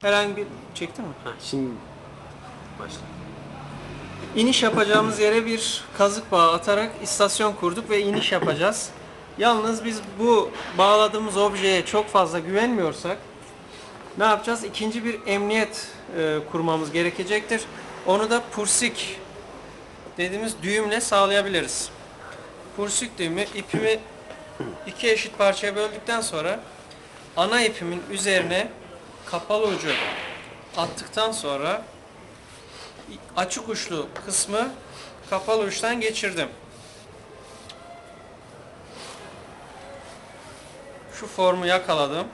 Herhangi bir çektin mi? Ha, şimdi başla. İniş yapacağımız yere bir kazık bağı atarak istasyon kurduk ve iniş yapacağız. Yalnız biz bu bağladığımız objeye çok fazla güvenmiyorsak ne yapacağız? İkinci bir emniyet e, kurmamız gerekecektir. Onu da pursik dediğimiz düğümle sağlayabiliriz. Pursik düğümü ipimi iki eşit parçaya böldükten sonra ana ipimin üzerine kapalı ucu attıktan sonra açık uçlu kısmı kapalı uçtan geçirdim. Şu formu yakaladım.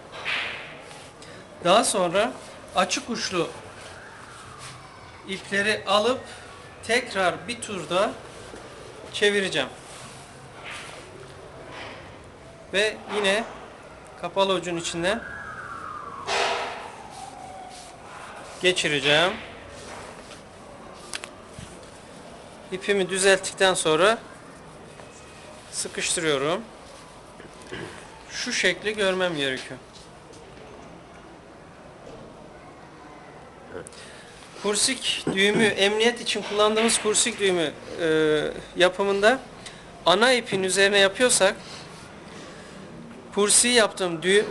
Daha sonra açık uçlu ipleri alıp tekrar bir turda çevireceğim. Ve yine kapalı ucun içinden geçireceğim. İpimi düzelttikten sonra sıkıştırıyorum. Şu şekli görmem gerekiyor. Kursik düğümü, emniyet için kullandığımız kursik düğümü e, yapımında ana ipin üzerine yapıyorsak pursi yaptığım düğü,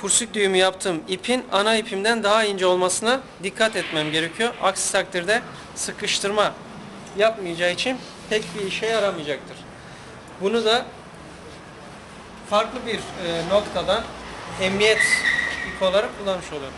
pursik düğümü yaptığım ipin ana ipimden daha ince olmasına dikkat etmem gerekiyor. Aksi takdirde sıkıştırma yapmayacağı için pek bir işe yaramayacaktır. Bunu da farklı bir e, noktadan emniyet ip olarak kullanmış oluyorum.